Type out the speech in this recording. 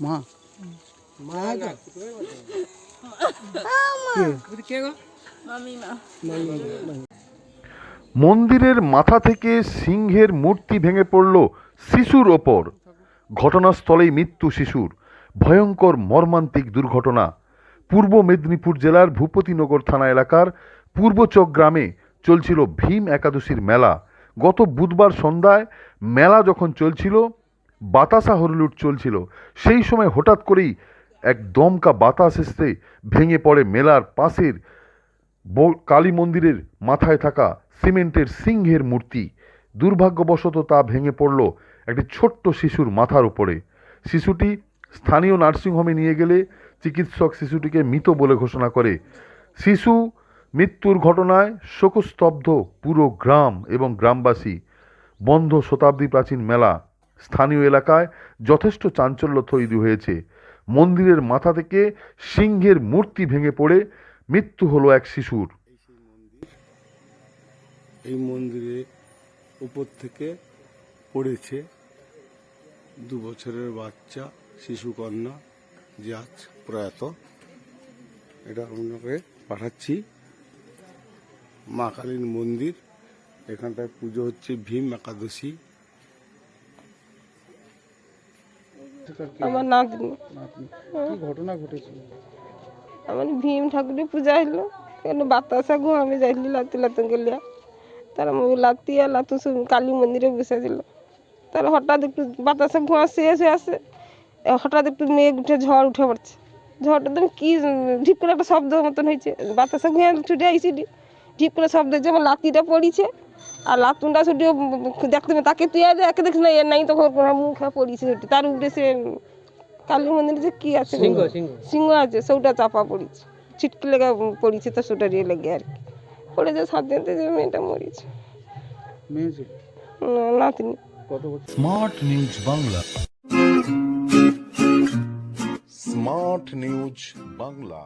মা। মা মন্দিরের মাথা থেকে সিংহের মূর্তি ভেঙে পড়ল শিশুর ওপর। ঘটনাস্থলেই মৃত্যু শিশুর। ভয়ঙ্কর মর্মান্তিক দুর্ঘটনা। পূর্ব মেদিনীপুর জেলার ভূপতিনগর থানা এলাকার পূর্বচক গ্রামে চলছিল ভীম একাদশীর মেলা। গত বুধবার সন্ধ্যায় মেলা যখন চলছিল বাতাসা হরলুট চলছিল। সেই সময় হঠাৎ করেই এক দমকা বাতাস এসে ভেঙে পড়ে মেলার পাশের কালী মন্দিরের মাথায় থাকা সিমেন্টের সিংহের মূর্তি। দুর্ভাগ্যবশত তা ভেঙে পড়ল একটি ছোট্ট শিশুর মাথার উপরে। শিশুটি স্থানীয় নার্সিংহোমে নিয়ে গেলে চিকিৎসক শিশুটিকে মৃত বলে ঘোষণা করে। শিশু মৃত্যুর ঘটনায় শোকস্তব্ধ পুরো গ্রাম এবং গ্রামবাসী বন্ধ শতাব্দী প্রাচীন মেলা স্থানীয় এলাকায় যথেষ্ট চাঞ্চল্য তৈরি হয়েছে। মন্দিরের মাথা থেকে সিংহের মূর্তি ভেঙে পড়ে মৃত্যু হলো এক শিশুর। এই মন্দিরে উপর থেকে পড়েছে দু বছরের বাচ্চা শিশুকন্যা যে আজ প্রয়াত। এটা আপনাকে পাঠাচ্ছি। মা কালীর মন্দির, এখানটায় পুজো হচ্ছে ভীম একাদশী সেটা কে? আমার নাতনি। কি ঘটনা ঘটেছিল? আমার ভীম ঠাকুরের পূজা হইল। কেন বাতাসা গো আমি যাইলি লাতু লাতু গেলিয়া। তার লাতি আর লাতু কালী মন্দিরে বসেছিল তার হঠাৎ একটু বাতাসা ঘোয়া শেষ হয়ে আসে হঠাৎ একটু মেঘ উঠে ঝড় উঠে পড়ছে। ঝড়টা তো কি ঢিপ করে একটা শব্দ মতন হয়েছে। বাতাসা ঘুরে ছুটে আইসি ঢিপ করে শব্দ হয়েছে আমার লাতিটা পড়িছে। আর লাতুনটা ছুটি দেখতে তাকে তুই আজ একে দেখিস না এর নাই তখন মুখে পড়িছে ছুটি তার উপরে সে কালী মন্দিরে যে কি আছে সিংহ সিংহ। সিংহ আছে সৌটা চাপা পড়িছে। ছিটকে লেগে পড়িছে তো সুটা দিয়ে লেগে আর কি। পড়ে যে সাত দিন যে মেয়েটা মরিছে। না- নাতনি smart news Bangla. Smart news Bangla.